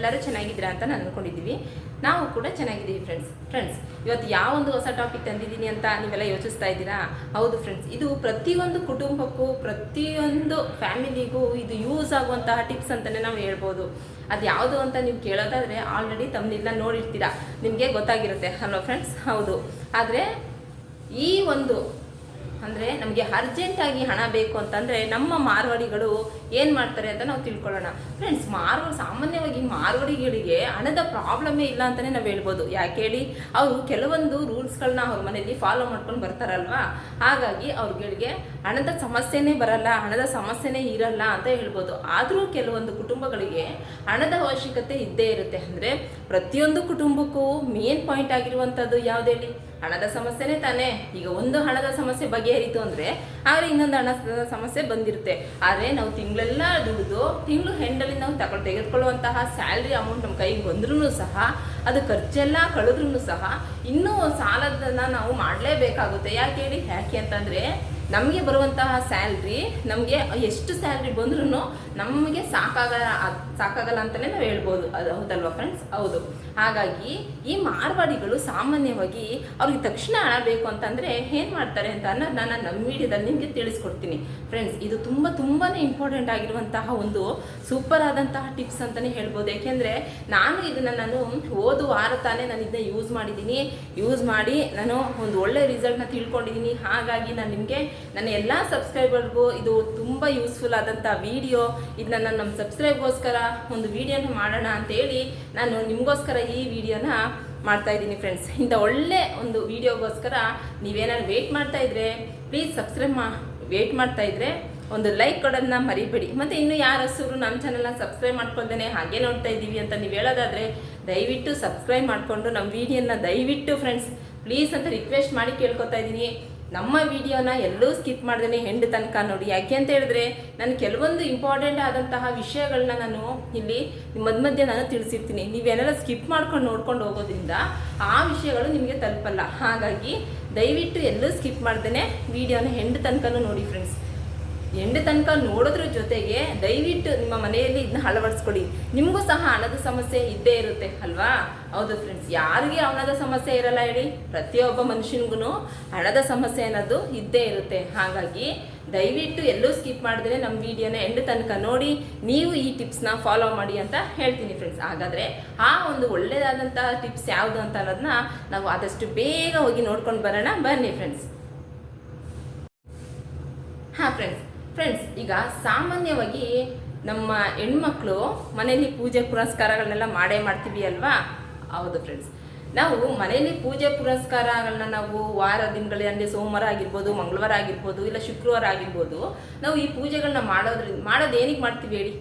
ನೀವೆಲ್ಲರೂ ಚೆನ್ನಾಗಿದ್ದೀರಾ ಅಂತ ನಾನು ಅಂದ್ಕೊಂಡಿದ್ದೀವಿ ನಾವು ಕೂಡ ಚೆನ್ನಾಗಿದ್ದೀವಿ ಫ್ರೆಂಡ್ಸ್ ಫ್ರೆಂಡ್ಸ್ ಇವತ್ತು ಯಾವ ಒಂದು ಹೊಸ ಟಾಪಿಕ್ ತಂದಿದ್ದೀನಿ ಅಂತ ನೀವೆಲ್ಲ ಯೋಚಿಸ್ತಾ ಇದ್ದೀರಾ? ಹೌದು ಫ್ರೆಂಡ್ಸ್ ಇದು ಪ್ರತಿಯೊಂದು ಕುಟುಂಬಕ್ಕೂ, ಪ್ರತಿಯೊಂದು ಫ್ಯಾಮಿಲಿಗೂ ಇದು ಯೂಸ್ ಆಗುವಂತಹ ಟಿಪ್ಸ್ ಅಂತಲೇ ನಾವು ಹೇಳ್ಬೋದು. ಅದು ಯಾವುದು ಅಂತ ನೀವು ಕೇಳೋದಾದರೆ ಆಲ್ರೆಡಿ ತಮ್ಮನ್ನೆಲ್ಲ ನೋಡಿರ್ತೀರಾ. ನಿಮಗೆ ಗೊತ್ತಾಗಿರುತ್ತೆ. ಹಲೋ ಫ್ರೆಂಡ್ಸ್ ಹೌದು. ಆದರೆ ಈ ಒಂದು ಅಂದರೆ ನಮಗೆ ಅರ್ಜೆಂಟಾಗಿ ಹಣ ಬೇಕು ಅಂತಂದರೆ ನಮ್ಮ ಮಾರ್ವಾಡಿಗಳು ಏನು ಮಾಡ್ತಾರೆ ಅಂತ ನಾವು ತಿಳ್ಕೊಳ್ಳೋಣ. ಫ್ರೆಂಡ್ಸ್ ಮಾರ್ವಾಡಿ ಸಾಮಾನ್ಯವಾಗಿ ಮಾರ್ವಾಡಿಗಳಿಗೆ ಹಣದ ಪ್ರಾಬ್ಲಮ್ಮೇ ಇಲ್ಲ ಅಂತಲೇ ನಾವು ಹೇಳ್ಬೋದು. ಯಾಕೆ ಹೇಳಿ? ಅವರು ಕೆಲವೊಂದು ರೂಲ್ಸ್ಗಳನ್ನ ಅವ್ರ ಮನೆಯಲ್ಲಿ ಫಾಲೋ ಮಾಡ್ಕೊಂಡು ಬರ್ತಾರಲ್ವಾ? ಹಾಗಾಗಿ ಅವ್ರುಗಳಿಗೆ ಹಣದ ಸಮಸ್ಯೆನೇ ಬರಲ್ಲ, ಹಣದ ಸಮಸ್ಯೆನೇ ಇರಲ್ಲ ಅಂತ ಹೇಳ್ಬೋದು. ಆದರೂ ಕೆಲವೊಂದು ಕುಟುಂಬಗಳಿಗೆ ಹಣದ ಅವಶ್ಯಕತೆ ಇದ್ದೇ ಇರುತ್ತೆ. ಅಂದರೆ ಪ್ರತಿಯೊಂದು ಕುಟುಂಬಕ್ಕೂ ಮೇನ್ ಪಾಯಿಂಟ್ ಆಗಿರುವಂಥದ್ದು ಯಾವ್ದು ಹೇಳಿ? ಹಣದ ಸಮಸ್ಯೆನೇ ತಾನೇ? ಈಗ ಒಂದು ಹಣದ ಸಮಸ್ಯೆ ಬಗೆಹರಿತು ಅಂದರೆ ಆದರೆ ಇನ್ನೊಂದು ಹಣದ ಸಮಸ್ಯೆ ಬಂದಿರುತ್ತೆ. ಆದರೆ ನಾವು ತಿಂಗಳೆಲ್ಲ ದುಡಿದು ತಿಂಗಳು ಹೆಂಡಲ್ಲಿ ನಾವು ತಗೊಳ್ ತೆಗೆದುಕೊಳ್ಳುವಂತಹ ಸ್ಯಾಲ್ರಿ ಅಮೌಂಟ್ ನಮ್ಮ ಕೈಗೆ ಬಂದ್ರೂ ಸಹ, ಅದು ಖರ್ಚೆಲ್ಲ ಕಳೆದ್ರೂ ಸಹ ಇನ್ನೂ ಸಾಲದನ್ನ ನಾವು ಮಾಡಲೇಬೇಕಾಗುತ್ತೆ. ಯಾಕೆ ಹೇಳಿ? ಯಾಕೆ ಅಂತಂದರೆ ನಮಗೆ ಬರುವಂತಹ ಸ್ಯಾಲ್ರಿ ನಮಗೆ ಎಷ್ಟು ಸ್ಯಾಲ್ರಿ ಬಂದ್ರೂ ನಮಗೆ ಅದ್ ಸಾಕಾಗಲ್ಲ ಅಂತಲೇ ನಾವು ಹೇಳ್ಬೋದು. ಅದು ಹೌದಲ್ವಾ ಫ್ರೆಂಡ್ಸ್ ಹೌದು. ಹಾಗಾಗಿ ಈ ಮಾರ್ವಾಡಿಗಳು ಸಾಮಾನ್ಯವಾಗಿ ಅವ್ರಿಗೆ ತಕ್ಷಣ ಹಣ ಬೇಕು ಅಂತಂದರೆ ಏನು ಮಾಡ್ತಾರೆ ಅಂತ ಅನ್ನೋದು ನಾನು ನಮ್ಮ ವಿಡಿಯೋದಲ್ಲಿ ನಿಮಗೆ ತಿಳಿಸ್ಕೊಡ್ತೀನಿ. ಫ್ರೆಂಡ್ಸ್ ಇದು ತುಂಬ ತುಂಬಾ ಇಂಪಾರ್ಟೆಂಟ್ ಆಗಿರುವಂತಹ ಒಂದು ಸೂಪರ್ ಆದಂತಹ ಟಿಪ್ಸ್ ಅಂತಲೇ ಹೇಳ್ಬೋದು. ಯಾಕೆಂದರೆ ನಾನು ಇದನ್ನು ನಾನು ಓದು ವಾರ ತಾನೇ ನಾನು ಇದನ್ನ ಯೂಸ್ ಮಾಡಿದ್ದೀನಿ. ಯೂಸ್ ಮಾಡಿ ನಾನು ಒಂದು ಒಳ್ಳೆ ರಿಸಲ್ಟ್ನ ತಿಳ್ಕೊಂಡಿದ್ದೀನಿ. ಹಾಗಾಗಿ ನಾನು ನಿಮಗೆ ನನ್ನ ಎಲ್ಲ ಸಬ್ಸ್ಕ್ರೈಬರ್ಗೂ ಇದು ತುಂಬ ಯೂಸ್ಫುಲ್ ಆದಂಥ ವಿಡಿಯೋ ಇದನ್ನ ನಾನು ನಮ್ಮ ಸಬ್ಸ್ಕ್ರೈಬ್ಗೋಸ್ಕರ ಒಂದು ವಿಡಿಯೋನ ಮಾಡೋಣ ಅಂತೇಳಿ ನಾನು ನಿಮಗೋಸ್ಕರ ಈ ವಿಡಿಯೋನ ಮಾಡ್ತಾ ಇದ್ದೀನಿ ಫ್ರೆಂಡ್ಸ್ ಇಂಥ ಒಳ್ಳೆ ಒಂದು ವಿಡಿಯೋಗೋಸ್ಕರ ನೀವೇನಾದ್ರು ವೆಯ್ಟ್ ಮಾಡ್ತಾ ಇದ್ರೆ ಪ್ಲೀಸ್ ಸಬ್ಸ್ಕ್ರೈಬ್ ಮಾ ವೆಯ್ಟ್ ಮಾಡ್ತಾ ಇದ್ರೆ ಒಂದು ಲೈಕ್ ಕೊಡೋದನ್ನ ಮರಿಬೇಡಿ. ಮತ್ತು ಇನ್ನು ಯಾರು ಹಸುರು ನಮ್ಮ ಚಾನಲ್ನ ಸಬ್ಸ್ಕ್ರೈಬ್ ಮಾಡ್ಕೊಳ್ದೇನೆ ಹಾಗೆ ನೋಡ್ತಾ ಇದ್ದೀವಿ ಅಂತ ನೀವು ಹೇಳೋದಾದರೆ ದಯವಿಟ್ಟು ಸಬ್ಸ್ಕ್ರೈಬ್ ಮಾಡಿಕೊಂಡು ನಮ್ಮ ವಿಡಿಯೋನ ದಯವಿಟ್ಟು ಫ್ರೆಂಡ್ಸ್ ಪ್ಲೀಸ್ ಅಂತ ರಿಕ್ವೆಸ್ಟ್ ಮಾಡಿ ಕೇಳ್ಕೊತಾ ಇದ್ದೀನಿ. ನಮ್ಮ ವಿಡಿಯೋನ ಎಲ್ಲೂ ಸ್ಕಿಪ್ ಮಾಡ್ದೇನೆ ಹೆಂಡ್ ತನಕ ನೋಡಿ. ಯಾಕೆ ಅಂತ ಹೇಳಿದ್ರೆ, ನಾನು ಕೆಲವೊಂದು ಇಂಪಾರ್ಟೆಂಟ್ ಆದಂತಹ ವಿಷಯಗಳನ್ನ ನಾನು ಇಲ್ಲಿ ಮಧ್ಯ ಮಧ್ಯೆ ನಾನು ತಿಳಿಸಿರ್ತೀನಿ. ನೀವೇನೆಲ್ಲ ಸ್ಕಿಪ್ ಮಾಡ್ಕೊಂಡು ನೋಡ್ಕೊಂಡು ಹೋಗೋದ್ರಿಂದ ಆ ವಿಷಯಗಳು ನಿಮಗೆ ತಲುಪಲ್ಲ. ಹಾಗಾಗಿ ದಯವಿಟ್ಟು ಎಲ್ಲೂ ಸ್ಕಿಪ್ ಮಾಡ್ದೇನೆ ವಿಡಿಯೋನ ಹೆಂಡ್ ತನಕನೂ ನೋಡಿ ಫ್ರೆಂಡ್ಸ್ ಎಂಡು ತನಕ ನೋಡೋದ್ರ ಜೊತೆಗೆ ದಯವಿಟ್ಟು ನಿಮ್ಮ ಮನೆಯಲ್ಲಿ ಇದನ್ನ ಅಳವಡಿಸ್ಕೊಡಿ. ನಿಮಗೂ ಸಹ ಹಣದ ಸಮಸ್ಯೆ ಇದ್ದೇ ಇರುತ್ತೆ, ಅಲ್ವಾ? ಹೌದು ಫ್ರೆಂಡ್ಸ್ ಯಾರಿಗೆ ಹಣದ ಸಮಸ್ಯೆ ಇರಲ್ಲ ಹೇಳಿ ಪ್ರತಿಯೊಬ್ಬ ಮನುಷ್ಯನಿಗೂ ಹಣದ ಸಮಸ್ಯೆ ಅನ್ನೋದು ಇದ್ದೇ ಇರುತ್ತೆ. ಹಾಗಾಗಿ ದಯವಿಟ್ಟು ಎಲ್ಲೂ ಸ್ಕಿಪ್ ಮಾಡಿದ್ರೆ ನಮ್ಮ ವಿಡಿಯೋನ ಎಂಡ್ ತನಕ ನೋಡಿ. ನೀವು ಈ ಟಿಪ್ಸ್ನ ಫಾಲೋ ಮಾಡಿ ಅಂತ ಹೇಳ್ತೀನಿ ಫ್ರೆಂಡ್ಸ್ ಹಾಗಾದರೆ ಆ ಒಂದು ಒಳ್ಳೆಯದಾದಂಥ ಟಿಪ್ಸ್ ಯಾವುದು ಅಂತ ಅನ್ನೋದನ್ನ ನಾವು ಆದಷ್ಟು ಬೇಗ ಹೋಗಿ ನೋಡ್ಕೊಂಡು ಬರೋಣ. ಬನ್ನಿ ಫ್ರೆಂಡ್ಸ್ ಹಾಂ ಫ್ರೆಂಡ್ಸ್ ಫ್ರೆಂಡ್ಸ್ ಈಗ ಸಾಮಾನ್ಯವಾಗಿ ನಮ್ಮ ಹೆಣ್ಮಕ್ಳು ಮನೆಯಲ್ಲಿ ಪೂಜೆ ಪುರಸ್ಕಾರಗಳನ್ನೆಲ್ಲ ಮಾಡೇ ಮಾಡ್ತೀವಿ ಅಲ್ವಾ? ಹೌದು ಫ್ರೆಂಡ್ಸ್ ನಾವು ಮನೆಯಲ್ಲಿ ಪೂಜೆ ಪುರಸ್ಕಾರಗಳನ್ನ ನಾವು ವಾರ ದಿನಗಳಲ್ಲಿ, ಅಂದರೆ ಸೋಮವಾರ ಆಗಿರ್ಬೋದು, ಮಂಗಳವಾರ ಆಗಿರ್ಬೋದು, ಇಲ್ಲ ಶುಕ್ರವಾರ ಆಗಿರ್ಬೋದು, ನಾವು ಈ ಪೂಜೆಗಳನ್ನ ಮಾಡೋದ್ರಿಂದ ಮಾಡೋದು ಏನಕ್ಕೆ ಮಾಡ್ತೀವಿ ಹೇಳಿ?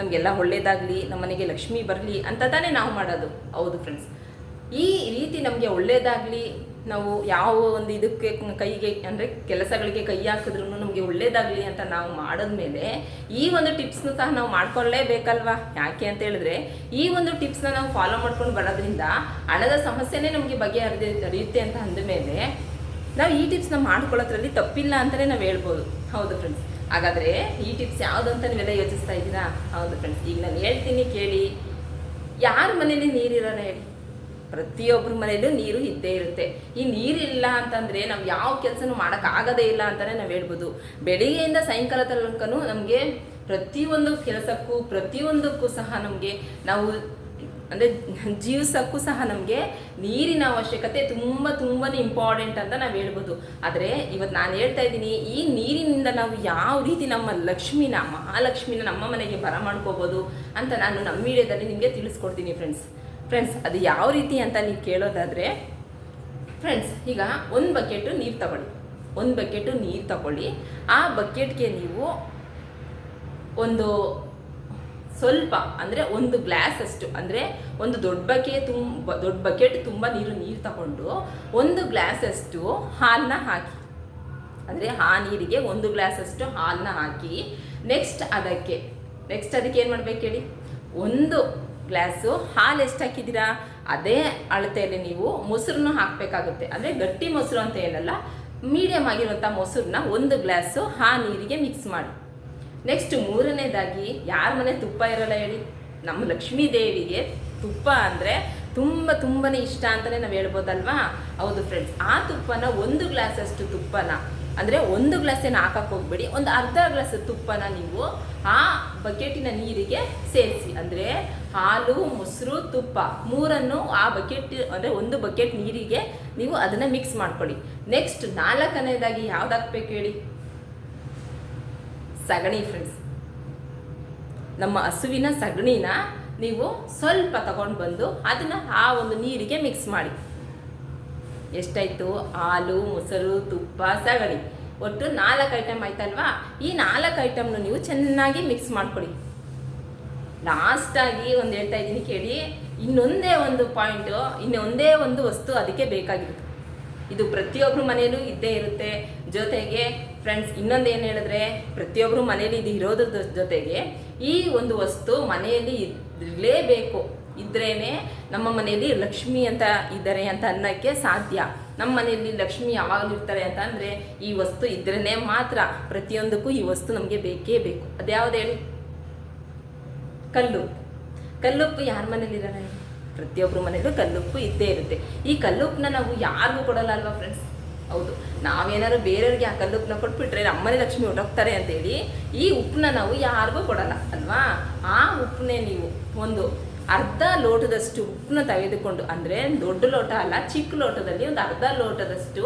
ನಮಗೆಲ್ಲ ಒಳ್ಳೇದಾಗಲಿ, ನಮ್ಮ ಮನೆಗೆ ಲಕ್ಷ್ಮಿ ಬರಲಿ ಅಂತ ತಾನೇ ನಾವು ಮಾಡೋದು. ಹೌದು ಫ್ರೆಂಡ್ಸ್ ಈ ರೀತಿ ನಮಗೆ ಒಳ್ಳೇದಾಗಲಿ ನಾವು ಯಾವ ಒಂದು ಇದಕ್ಕೆ ಕೈಗೆ ಅಂದರೆ ಕೆಲಸಗಳಿಗೆ ಕೈ ಹಾಕಿದ್ರು ನಮಗೆ ಒಳ್ಳೇದಾಗಲಿ ಅಂತ ನಾವು ಮಾಡಿದ್ಮೇಲೆ ಈ ಒಂದು ಟಿಪ್ಸ್ನ ಸಹ ನಾವು ಮಾಡ್ಕೊಳ್ಳೇಬೇಕಲ್ವಾ ಯಾಕೆ ಅಂತ ಹೇಳಿದ್ರೆ ಈ ಒಂದು ಟಿಪ್ಸ್ನ ನಾವು ಫಾಲೋ ಮಾಡ್ಕೊಂಡು ಬರೋದ್ರಿಂದ ಹಣದ ಸಮಸ್ಯೆನೇ ನಮಗೆ ಬಗೆಹರಿದೆ, ಹರಿಯುತ್ತೆ ಅಂತ ಅಂದಮೇಲೆ ನಾವು ಈ ಟಿಪ್ಸ್ನ ಮಾಡ್ಕೊಳ್ಳೋದ್ರಲ್ಲಿ ತಪ್ಪಿಲ್ಲ ಅಂತಲೇ ನಾವು ಹೇಳ್ಬೋದು. ಹೌದು ಫ್ರೆಂಡ್ಸ್ ಹಾಗಾದರೆ ಈ ಟಿಪ್ಸ್ ಯಾವುದು ಅಂತ ನೀವೆಲ್ಲ ಯೋಚಿಸ್ತಾ ಇದ್ದೀರಾ? ಹೌದು ಫ್ರೆಂಡ್ಸ್ ಈಗ ನಾನು ಹೇಳ್ತೀನಿ ಕೇಳಿ. ಯಾರ ಮನೇಲಿ ನೀರಿರೋಣ ಹೇಳಿ? ಪ್ರತಿಯೊಬ್ಬರ ಮನೆಯಲ್ಲೂ ನೀರು ಇದ್ದೇ ಇರುತ್ತೆ. ಈ ನೀರಿಲ್ಲ ಅಂತಂದರೆ ನಾವು ಯಾವ ಕೆಲಸನೂ ಮಾಡೋಕ್ಕಾಗದೇ ಇಲ್ಲ ಅಂತಲೇ ನಾವು ಹೇಳ್ಬೋದು. ಬೆಳಿಗ್ಗೆಯಿಂದ ಸಾಯಂಕಾಲ ತನಕನೂ ನಮಗೆ ಪ್ರತಿಯೊಂದು ಕೆಲಸಕ್ಕೂ, ಪ್ರತಿಯೊಂದಕ್ಕೂ ಸಹ ನಮಗೆ ನಾವು ಅಂದರೆ ಜೀವಿಸೋಕ್ಕೂ ಸಹ ನಮಗೆ ನೀರಿನ ಅವಶ್ಯಕತೆ ತುಂಬ ತುಂಬಾ ಇಂಪಾರ್ಟೆಂಟ್ ಅಂತ ನಾವು ಹೇಳ್ಬೋದು. ಆದರೆ ಇವತ್ತು ನಾನು ಹೇಳ್ತಾ ಇದ್ದೀನಿ, ಈ ನೀರಿನಿಂದ ನಾವು ಯಾವ ರೀತಿ ನಮ್ಮ ಲಕ್ಷ್ಮಿನ, ಮಹಾಲಕ್ಷ್ಮಿನ ನಮ್ಮ ಮನೆಗೆ ಬರ ಮಾಡ್ಕೋಬೋದು ಅಂತ ನಾನು ನಮ್ಮ ವಿಡಿಯೋದಲ್ಲಿ ನಿಮಗೆ ತಿಳಿಸ್ಕೊಡ್ತೀನಿ ಫ್ರೆಂಡ್ಸ್ ಫ್ರೆಂಡ್ಸ್ ಅದು ಯಾವ ರೀತಿ ಅಂತ ನೀವು ಕೇಳೋದಾದರೆ ಫ್ರೆಂಡ್ಸ್ ಈಗ ಒಂದು ಬಕೆಟು ನೀರು ತಗೊಳ್ಳಿ. ಒಂದು ಬಕೆಟು ನೀರು ತಗೊಳ್ಳಿ. ಆ ಬಕೆಟ್ಗೆ ನೀವು ಒಂದು ಸ್ವಲ್ಪ, ಅಂದರೆ ಒಂದು ಗ್ಲಾಸ್ ಅಷ್ಟು, ಅಂದರೆ ಒಂದು ದೊಡ್ಡ ಬಕೆ ತುಂಬ ದೊಡ್ಡ ಬಕೆಟ್ ತುಂಬ ನೀರು ನೀರು ತಗೊಂಡು ಒಂದು ಗ್ಲಾಸ್ ಅಷ್ಟು ಹಾಲನ್ನ ಹಾಕಿ. ಅಂದರೆ ಆ ನೀರಿಗೆ ಒಂದು ಗ್ಲಾಸ್ ಅಷ್ಟು ಹಾಲನ್ನ ಹಾಕಿ ನೆಕ್ಸ್ಟ್ ಅದಕ್ಕೆ ನೆಕ್ಸ್ಟ್ ಅದಕ್ಕೆ ಏನು ಮಾಡ್ಬೇಕು ಹೇಳಿ? ಒಂದು ಗ್ಲಾಸು, ಹಾಲು ಎಷ್ಟು ಹಾಕಿದ್ದೀರಾ ಅದೇ ಅಳತೆಯಲ್ಲಿ ನೀವು ಮೊಸರನ್ನು ಹಾಕಬೇಕಾಗುತ್ತೆ. ಅಂದರೆ ಗಟ್ಟಿ ಮೊಸರು ಅಂತ ಏನಲ್ಲ ಮೀಡಿಯಮ್ ಆಗಿರುವಂಥ ಮೊಸರನ್ನ ಒಂದು ಗ್ಲಾಸು ಆ ನೀರಿಗೆ ಮಿಕ್ಸ್ ಮಾಡಿ. ನೆಕ್ಸ್ಟ್ ಮೂರನೇದಾಗಿ, ಯಾರ ಮನೆ ತುಪ್ಪ ಇರಲ್ಲ ಹೇಳಿ, ನಮ್ಮ ಲಕ್ಷ್ಮೀ ದೇವಿಗೆ ತುಪ್ಪ ಅಂದರೆ ತುಂಬ ತುಂಬನೇ ಇಷ್ಟ ಅಂತಲೇ ನಾವು ಹೇಳ್ಬೋದಲ್ವಾ? ಹೌದು ಫ್ರೆಂಡ್ಸ್ ಆ ತುಪ್ಪನ ಒಂದು ಗ್ಲಾಸಷ್ಟು ತುಪ್ಪನ ಅಂದರೆ ಒಂದು ಗ್ಲಾಸೇನು ಹಾಕಕ್ಕೆ ಹೋಗ್ಬೇಡಿ. ಒಂದು ಅರ್ಧ ಗ್ಲಾಸ್ ತುಪ್ಪನ ನೀವು ಆ ಬಕೆಟಿನ ನೀರಿಗೆ ಸೇರಿಸಿ. ಅಂದರೆ ಹಾಲು, ಮೊಸರು, ತುಪ್ಪ ಮೂರನ್ನು ಆ ಬಕೆಟ್, ಅಂದರೆ ಒಂದು ಬಕೆಟ್ ನೀರಿಗೆ ನೀವು ಅದನ್ನು ಮಿಕ್ಸ್ ಮಾಡ್ಕೊಳ್ಳಿ. ನೆಕ್ಸ್ಟ್ ನಾಲ್ಕನೇದಾಗಿ ಯಾವ್ದು ಹಾಕ್ಬೇಕು ಹೇಳಿ? ಸಗಣಿ ಫ್ರೆಂಡ್ಸ್ ನಮ್ಮ ಹಸುವಿನ ಸಗಣಿನ ನೀವು ಸ್ವಲ್ಪ ತಗೊಂಡು ಬಂದು ಅದನ್ನು ಆ ಒಂದು ನೀರಿಗೆ ಮಿಕ್ಸ್ ಮಾಡಿ. ಎಷ್ಟಾಯಿತು? ಹಾಲು, ಮೊಸರು, ತುಪ್ಪ, ಸಗಣಿ. ಒಟ್ಟು ನಾಲ್ಕು ಐಟಮ್ ಆಯ್ತಲ್ವಾ? ಈ ನಾಲ್ಕು ಐಟಮ್ನು ನೀವು ಚೆನ್ನಾಗಿ ಮಿಕ್ಸ್ ಮಾಡ್ಕೊಳ್ಳಿ ಲಾಸ್ಟಾಗಿ ಒಂದು ಹೇಳ್ತಾ ಇದ್ದೀನಿ ಕೇಳಿ. ಇನ್ನೊಂದೇ ಒಂದು ಪಾಯಿಂಟು ಇನ್ನೊಂದೇ ಒಂದು ವಸ್ತು ಅದಕ್ಕೆ ಬೇಕಾಗಿರುತ್ತೆ. ಇದು ಪ್ರತಿಯೊಬ್ಬರು ಮನೆಯಲ್ಲೂ ಇದ್ದೇ ಇರುತ್ತೆ. ಜೊತೆಗೆ ಫ್ರೆಂಡ್ಸ್ ಇನ್ನೊಂದು ಏನು ಹೇಳಿದ್ರೆ ಪ್ರತಿಯೊಬ್ಬರು ಮನೆಯಲ್ಲಿ ಇದು ಇರೋದ್ರ ಜೊತೆಗೆ ಈ ಒಂದು ವಸ್ತು ಮನೆಯಲ್ಲಿ ಇರಲೇಬೇಕು. ಇದ್ರೇನೆ ನಮ್ಮ ಮನೆಯಲ್ಲಿ ಲಕ್ಷ್ಮಿ ಅಂತ ಇದ್ದಾರೆ ಅಂತ ಅನ್ನೋಕ್ಕೆ ಸಾಧ್ಯ. ನಮ್ಮ ಮನೆಯಲ್ಲಿ ಲಕ್ಷ್ಮಿ ಯಾವಾಗಲೂ ಇರ್ತಾರೆ ಅಂತ ಅಂದರೆ ಈ ವಸ್ತು ಇದ್ರೇ ಮಾತ್ರ. ಪ್ರತಿಯೊಂದಕ್ಕೂ ಈ ವಸ್ತು ನಮಗೆ ಬೇಕೇ ಬೇಕು. ಅದ್ಯಾವ್ದು ಹೇಳಿ? ಕಲ್ಲು. ಕಲ್ಲುಪ್ಪು ಯಾರ ಮನೇಲಿ ಇರೋಣ ಪ್ರತಿಯೊಬ್ಬರ ಮನೇಲೂ ಕಲ್ಲುಪ್ಪು ಇದ್ದೇ ಇರುತ್ತೆ. ಈ ಕಲ್ಲುಪ್ಪನ್ನ ನಾವು ಯಾರಿಗೂ ಕೊಡಲ್ಲ ಅಲ್ವಾ ಫ್ರೆಂಡ್ಸ್ ಹೌದು. ನಾವೇನಾದ್ರು ಬೇರೆಯವ್ರಿಗೆ ಆ ಕಲ್ಲುಪ್ಪನ್ನ ಕೊಟ್ಬಿಟ್ರೆ ನಮ್ಮನೆ ಲಕ್ಷ್ಮಿ ಹೊರಟೋಗ್ತಾರೆ ಅಂತೇಳಿ ಈ ಉಪ್ಪನ್ನ ನಾವು ಯಾರಿಗೂ ಕೊಡಲ್ಲ, ಅಲ್ವಾ? ಆ ಉಪ್ಪನ್ನೇ ನೀವು ಒಂದು ಅರ್ಧ ಲೋಟದಷ್ಟು ಉಪ್ಪನ್ನ ತೆಗೆದುಕೊಂಡು, ಅಂದರೆ ದೊಡ್ಡ ಲೋಟ ಅಲ್ಲ, ಚಿಕ್ಕ ಲೋಟದಲ್ಲಿ ಒಂದು ಅರ್ಧ ಲೋಟದಷ್ಟು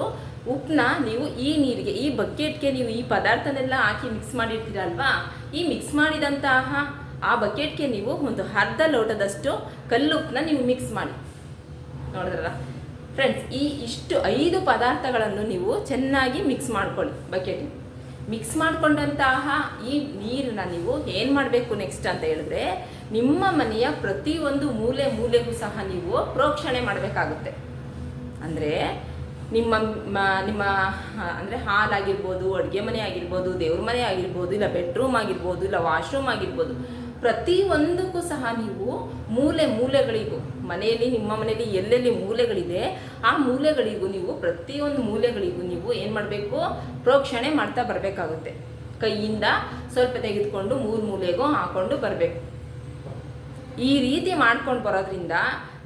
ಉಪ್ಪನ್ನ ನೀವು ಈ ನೀರಿಗೆ, ಈ ಬಕೆಟ್ಗೆ ನೀವು ಈ ಪದಾರ್ಥನೆಲ್ಲ ಹಾಕಿ ಮಿಕ್ಸ್ ಮಾಡಿರ್ತೀರಲ್ವಾ? ಈ ಮಿಕ್ಸ್ ಮಾಡಿದಂತಹ ಆ ಬಕೆಟ್ಗೆ ನೀವು ಒಂದು ಅರ್ಧ ಲೋಟದಷ್ಟು ಕಲ್ಲುಪ್ಪನ್ನ ನೀವು ಮಿಕ್ಸ್ ಮಾಡಿ. ನೋಡಿದ್ರಲ್ಲ? ಫ್ರೆಂಡ್ಸ್ ಈ ಇಷ್ಟು ಐದು ಪದಾರ್ಥಗಳನ್ನು ನೀವು ಚೆನ್ನಾಗಿ ಮಿಕ್ಸ್ ಮಾಡ್ಕೊಳ್ಳಿ ಬಕೆಟ್ ಮಿಕ್ಸ್ ಮಾಡಿಕೊಂಡಂತಹ ಈ ನೀರನ್ನ ನೀವು ಏನು ಮಾಡಬೇಕು ನೆಕ್ಸ್ಟ್ ಅಂತ ಹೇಳಿದ್ರೆ, ನಿಮ್ಮ ಮನೆಯ ಪ್ರತಿಯೊಂದು ಮೂಲೆ ಮೂಲೆಗೂ ಸಹ ನೀವು ಪ್ರೋಕ್ಷಣೆ ಮಾಡಬೇಕಾಗುತ್ತೆ. ಅಂದರೆ ನಿಮ್ಮ ನಿಮ್ಮ ಅಂದರೆ ಹಾಲ್ ಆಗಿರ್ಬೋದು ಅಡುಗೆ ಮನೆ ಆಗಿರ್ಬೋದು, ದೇವ್ರ ಮನೆ ಆಗಿರ್ಬೋದು, ಇಲ್ಲ ಬೆಡ್ರೂಮ್ ಆಗಿರ್ಬೋದು, ಇಲ್ಲ ವಾಶ್ರೂಮ್ ಆಗಿರ್ಬೋದು. ಪ್ರತಿಯೊಂದಕ್ಕೂ ಸಹ ನೀವು ಮೂಲೆ ಮೂಲೆಗಳಿಗೂ, ಮನೆಯಲ್ಲಿ, ನಿಮ್ಮ ಮನೆಯಲ್ಲಿ ಎಲ್ಲೆಲ್ಲಿ ಮೂಲೆಗಳಿದೆ, ಆ ಮೂಲೆಗಳಿಗೂ ನೀವು ಪ್ರತಿಯೊಂದು ಮೂಲೆಗಳಿಗೂ ನೀವು ಏನು ಮಾಡಬೇಕು? ಪ್ರೋಕ್ಷಣೆ ಮಾಡ್ತಾ ಬರಬೇಕಾಗುತ್ತೆ. ಕೈಯಿಂದ ಸ್ವಲ್ಪ ತೆಗೆದುಕೊಂಡು ಮೂರು ಮೂಲೆಗೂ ಹಾಕೊಂಡು ಬರಬೇಕು. ಈ ರೀತಿ ಮಾಡ್ಕೊಂಡು ಬರೋದ್ರಿಂದ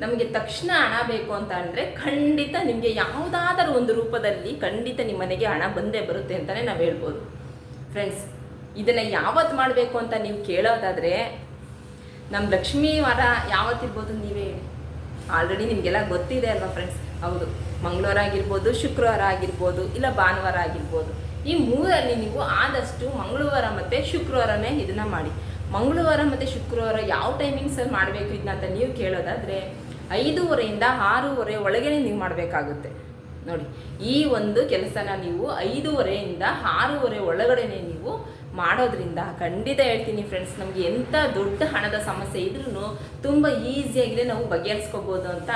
ನಮಗೆ ತಕ್ಷಣ ಹಣ ಬೇಕು ಅಂತ ಅಂದರೆ ಖಂಡಿತ ನಿಮಗೆ ಯಾವುದಾದರೂ ಒಂದು ರೂಪದಲ್ಲಿ ಖಂಡಿತ ನಿಮ್ಮ ಮನೆಗೆ ಹಣ ಬಂದೇ ಬರುತ್ತೆ ಅಂತಲೇ ನಾವು ಹೇಳ್ಬೋದು. ಫ್ರೆಂಡ್ಸ್ ಇದನ್ನು ಯಾವತ್ತು ಮಾಡಬೇಕು ಅಂತ ನೀವು ಕೇಳೋದಾದರೆ ನಮ್ಮ ಲಕ್ಷ್ಮೀ ವಾರ ಯಾವತ್ತಿರ್ಬೋದು ನೀವೇ ಆಲ್ರೆಡಿ ನಿಮಗೆಲ್ಲ ಗೊತ್ತಿದೆ ಅಲ್ವಾ ಫ್ರೆಂಡ್ಸ್ ಹೌದು. ಮಂಗಳವಾರ ಆಗಿರ್ಬೋದು, ಶುಕ್ರವಾರ ಆಗಿರ್ಬೋದು, ಇಲ್ಲ ಭಾನುವಾರ ಆಗಿರ್ಬೋದು. ಈ ಮೂರಲ್ಲಿ ನೀವು ಆದಷ್ಟು ಮಂಗಳವಾರ ಮತ್ತು ಶುಕ್ರವಾರನೇ ಇದನ್ನು ಮಾಡಿ. ಮಂಗಳವಾರ ಮತ್ತು ಶುಕ್ರವಾರ ಯಾವ ಟೈಮಿಂಗ್ಸಲ್ಲಿ ಮಾಡಬೇಕು ಇದನ್ನ ಅಂತ ನೀವು ಕೇಳೋದಾದರೆ, ಐದೂವರೆಯಿಂದ ಆರೂವರೆ ಒಳಗೇನೆ ನೀವು ಮಾಡಬೇಕಾಗುತ್ತೆ. ನೋಡಿ, ಈ ಒಂದು ಕೆಲಸನ ನೀವು ಐದೂವರೆಯಿಂದ ಆರೂವರೆ ಒಳಗಡೆನೆ ನೀವು ಮಾಡೋದ್ರಿಂದ ಖಂಡಿತ ಹೇಳ್ತೀನಿ ಫ್ರೆಂಡ್ಸ್ ನಮಗೆ ಎಂಥ ದೊಡ್ಡ ಹಣದ ಸಮಸ್ಯೆ ಇದ್ರೂ ತುಂಬ ಈಸಿಯಾಗಿದೆ ನಾವು ಬಗೆಹರಿಸ್ಕೋಬೋದು ಅಂತ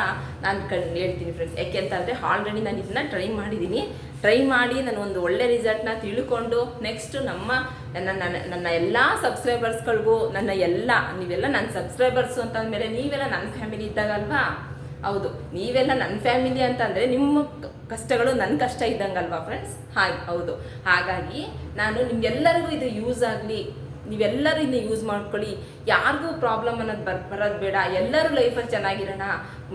ನಾನು ಕಣ್, ಹೇಳ್ತೀನಿ ಫ್ರೆಂಡ್ಸ್ ಯಾಕೆ ಅಂತಂದರೆ ಆಲ್ರೆಡಿ ನಾನು ಇದನ್ನ ಟ್ರೈ ಮಾಡಿದ್ದೀನಿ. ಟ್ರೈ ಮಾಡಿ ನಾನು ಒಂದು ಒಳ್ಳೆ ರಿಸಲ್ಟ್ನ ತಿಳ್ಕೊಂಡು ನೆಕ್ಸ್ಟು ನಮ್ಮ, ನನ್ನ ನನ್ನ ನನ್ನ ಎಲ್ಲ ಸಬ್ಸ್ಕ್ರೈಬರ್ಸ್ಗಳಿಗೂ ನನ್ನ ಎಲ್ಲ, ನೀವೆಲ್ಲ ನನ್ನ ಸಬ್ಸ್ಕ್ರೈಬರ್ಸು ಅಂತಂದಮೇಲೆ ನೀವೆಲ್ಲ ನನ್ನ ಫ್ಯಾಮಿಲಿ ಇದ್ದಾಗಲ್ವಾ? ಹೌದು. ನೀವೆಲ್ಲ ನನ್ನ ಫ್ಯಾಮಿಲಿ ಅಂತಂದರೆ ನಿಮ್ಮ ಕಷ್ಟಗಳು ನನ್ನ ಕಷ್ಟ ಇದ್ದಂಗಲ್ವಾ ಫ್ರೆಂಡ್ಸ್ ಹಾಗೆ, ಹೌದು. ಹಾಗಾಗಿ ನಾನು ನಿಮ್ಗೆಲ್ಲರಿಗೂ ಇದು ಯೂಸ್ ಆಗಲಿ, ನೀವೆಲ್ಲರೂ ಇದನ್ನ ಯೂಸ್ ಮಾಡ್ಕೊಳ್ಳಿ. ಯಾರಿಗೂ ಪ್ರಾಬ್ಲಮ್ ಅನ್ನೋದು ಬರ್ ಬರೋದು ಬೇಡ. ಎಲ್ಲರೂ ಲೈಫಲ್ಲಿ ಚೆನ್ನಾಗಿರೋಣ.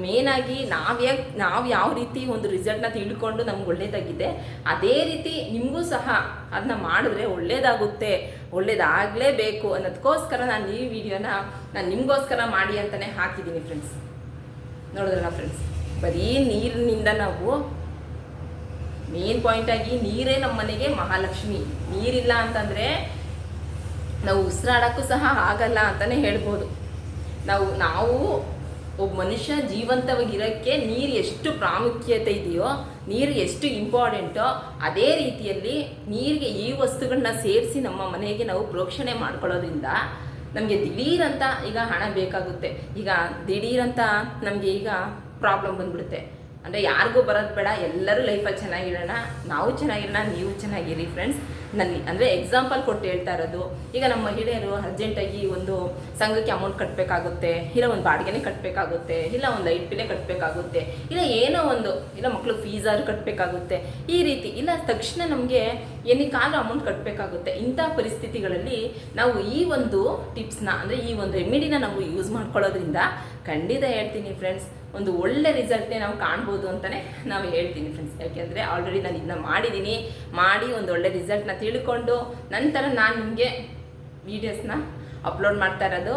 ಮೇನಾಗಿ ನಾವು ಯಾಕೆ ನಾವು ಯಾವ ರೀತಿ ಒಂದು ರಿಸಲ್ಟ್ನ ತಿಳ್ಕೊಂಡು ನಮ್ಗೆ ಒಳ್ಳೇದಾಗಿದೆ, ಅದೇ ರೀತಿ ನಿಮಗೂ ಸಹ ಅದನ್ನ ಮಾಡಿದ್ರೆ ಒಳ್ಳೇದಾಗುತ್ತೆ. ಒಳ್ಳೇದಾಗಲೇಬೇಕು ಅನ್ನೋದಕ್ಕೋಸ್ಕರ ನಾನು ಈ ವಿಡಿಯೋನ ನಾನು ನಿಮಗೋಸ್ಕರ ಮಾಡಿ ಅಂತಲೇ ಹಾಕಿದ್ದೀನಿ ಫ್ರೆಂಡ್ಸ್ ನೋಡಿದ್ರಲ್ಲ ಫ್ರೆಂಡ್ಸ್ ಬರೀ ನೀರಿನಿಂದ ನಾವು ಮೇನ್ ಪಾಯಿಂಟ್ ಆಗಿ ನೀರೇ ನಮ್ಮ ಮನೆಗೆ ಮಹಾಲಕ್ಷ್ಮಿ. ನೀರಿಲ್ಲ ಅಂತಂದರೆ ನಾವು ಉಸಿರಾಡೋಕ್ಕೂ ಸಹ ಆಗಲ್ಲ ಅಂತಲೇ ಹೇಳ್ಬೋದು. ನಾವು ನಾವು ಒಬ್ಬ ಮನುಷ್ಯ ಜೀವಂತವಾಗಿರೋಕ್ಕೆ ನೀರು ಎಷ್ಟು ಪ್ರಾಮುಖ್ಯತೆ ಇದೆಯೋ, ನೀರು ಎಷ್ಟು ಇಂಪಾರ್ಟೆಂಟೋ ಅದೇ ರೀತಿಯಲ್ಲಿ ನೀರಿಗೆ ಈ ವಸ್ತುಗಳನ್ನ ಸೇರಿಸಿ ನಮ್ಮ ಮನೆಗೆ ನಾವು ಪ್ರೋಕ್ಷಣೆ ಮಾಡ್ಕೊಳ್ಳೋದ್ರಿಂದ ನಮಗೆ ದಿಢೀರಂತ ಈಗ ಹಣ ಬೇಕಾಗುತ್ತೆ. ಈಗ ದಿಢೀರಂತ ನಮಗೆ ಈಗ ಪ್ರಾಬ್ಲಮ್ ಬಂದ್ಬಿಡುತ್ತೆ. ಅಂದರೆ ಯಾರಿಗೂ ಬರೋದು ಬೇಡ, ಎಲ್ಲರೂ ಲೈಫಲ್ಲಿ ಚೆನ್ನಾಗಿರೋಣ, ನಾವು ಚೆನ್ನಾಗಿರೋಣ, ನೀವು ಚೆನ್ನಾಗಿರಿ ಫ್ರೆಂಡ್ಸ್ ನಲ್ಲಿ ಅಂದರೆ ಎಕ್ಸಾಂಪಲ್ ಕೊಟ್ಟು ಹೇಳ್ತಾ ಇರೋದು, ಈಗ ನಮ್ಮ ಮಹಿಳೆಯರು ಅರ್ಜೆಂಟಾಗಿ ಒಂದು ಸಂಘಕ್ಕೆ ಅಮೌಂಟ್ ಕಟ್ಟಬೇಕಾಗುತ್ತೆ ಇಲ್ಲ ಒಂದು ಬಾಡಿಗೆನೇ ಕಟ್ಟಬೇಕಾಗುತ್ತೆ ಇಲ್ಲ ಒಂದು ಲೈಟ್ ಬಿಲ್ಲೇ ಕಟ್ಟಬೇಕಾಗುತ್ತೆ ಇಲ್ಲ ಏನೋ ಒಂದು, ಇಲ್ಲ ಮಕ್ಕಳು ಫೀಸಾದ್ರು ಕಟ್ಟಬೇಕಾಗುತ್ತೆ ಈ ರೀತಿ, ಇಲ್ಲ ತಕ್ಷಣ ನಮಗೆ ಏನಕ್ಕಾದ್ರೂ ಅಮೌಂಟ್ ಕಟ್ಟಬೇಕಾಗುತ್ತೆ ಇಂಥ ಪರಿಸ್ಥಿತಿಗಳಲ್ಲಿ ನಾವು ಈ ಒಂದು ಟಿಪ್ಸ್ನ ಅಂದರೆ ಈ ಒಂದು ರೆಮಿಡಿನ ನಾವು ಯೂಸ್ ಮಾಡ್ಕೊಳ್ಳೋದ್ರಿಂದ ಖಂಡಿತ ಹೇಳ್ತೀನಿ ಫ್ರೆಂಡ್ಸ್ ಒಂದು ಒಳ್ಳೆ ರಿಸಲ್ಟ್ನೇ ನಾವು ಕಾಣ್ಬೋದು ಅಂತಲೇ ನಾವು ಹೇಳ್ತೀನಿ ಫ್ರೆಂಡ್ಸ್ ಯಾಕೆಂದರೆ ಆಲ್ರೆಡಿ ನಾನು ಇದನ್ನ ಮಾಡಿದ್ದೀನಿ ಮಾಡಿ ಒಂದು ಒಳ್ಳೆ ರಿಸಲ್ಟ್ನ ತಿಳ್ಕೊಂಡು ನಂತರ ನಾನು ನಿಮಗೆ ವೀಡಿಯೋಸ್ನ ಅಪ್ಲೋಡ್ ಮಾಡ್ತಾ ಇರೋದು.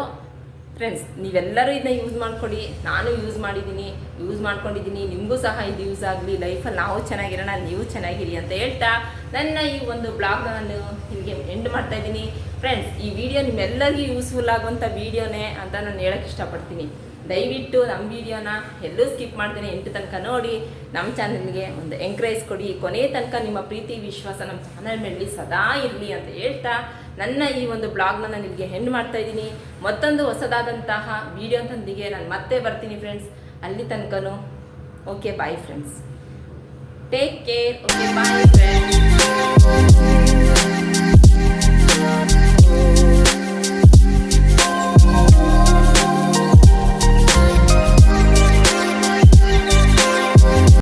ಫ್ರೆಂಡ್ಸ್ ನೀವೆಲ್ಲರೂ ಇದನ್ನ ಯೂಸ್ ಮಾಡ್ಕೊಳ್ಳಿ. ನಾನು ಯೂಸ್ ಮಾಡಿದ್ದೀನಿ ಯೂಸ್ ಮಾಡ್ಕೊಂಡಿದ್ದೀನಿ. ನಿಮಗೂ ಸಹ ಇದು ಯೂಸ್ ಆಗಲಿ. ಲೈಫಲ್ಲಿ ನಾವು ಚೆನ್ನಾಗಿರೋಣ, ನೀವು ಚೆನ್ನಾಗಿರಿ ಅಂತ ಹೇಳ್ತಾ ನನ್ನ ಈ ಒಂದು ಬ್ಲಾಗ್ ನಾನು ನಿಮಗೆ ಎಂಡ್ ಮಾಡ್ತಾ ಇದ್ದೀನಿ. ಫ್ರೆಂಡ್ಸ್ ಈ ವಿಡಿಯೋ ನಿಮ್ಮೆಲ್ಲರಿಗೂ ಯೂಸ್ಫುಲ್ ಆಗುವಂಥ ವೀಡಿಯೋನೇ ಅಂತ ನಾನು ಹೇಳೋಕ್ಕೆ ಇಷ್ಟಪಡ್ತೀನಿ. ದಯವಿಟ್ಟು ನಮ್ಮ ವಿಡಿಯೋನ ಎಲ್ಲೂ ಸ್ಕಿಪ್ ಮಾಡ್ತೀನಿ ಎಂಟು ತನಕ ನೋಡಿ ನಮ್ಮ ಚಾನಲ್ಗೆ ಒಂದು ಎಂಕರೇಜ್ ಕೊಡಿ. ಕೊನೆ ತನಕ ನಿಮ್ಮ ಪ್ರೀತಿ, ವಿಶ್ವಾಸ ನಮ್ಮ ಚಾನಲ್ ಮೇಲೆ ಸದಾ ಇರಲಿ ಅಂತ ಹೇಳ್ತಾ, ನನ್ನ ಈ ಒಂದು ಬ್ಲಾಗ್ನ ನಾನು ನಿಮಗೆ ಹೆಣ್ಣು ಮಾಡ್ತಾ ಇದ್ದೀನಿ. ಮತ್ತೊಂದು ಹೊಸದಾದಂತಹ ವಿಡಿಯೋದೊಂದಿಗೆ ನಾನು ಮತ್ತೆ ಬರ್ತೀನಿ ಫ್ರೆಂಡ್ಸ್ ಅಲ್ಲಿ ತನಕನೂ okay bye friends take care okay bye friends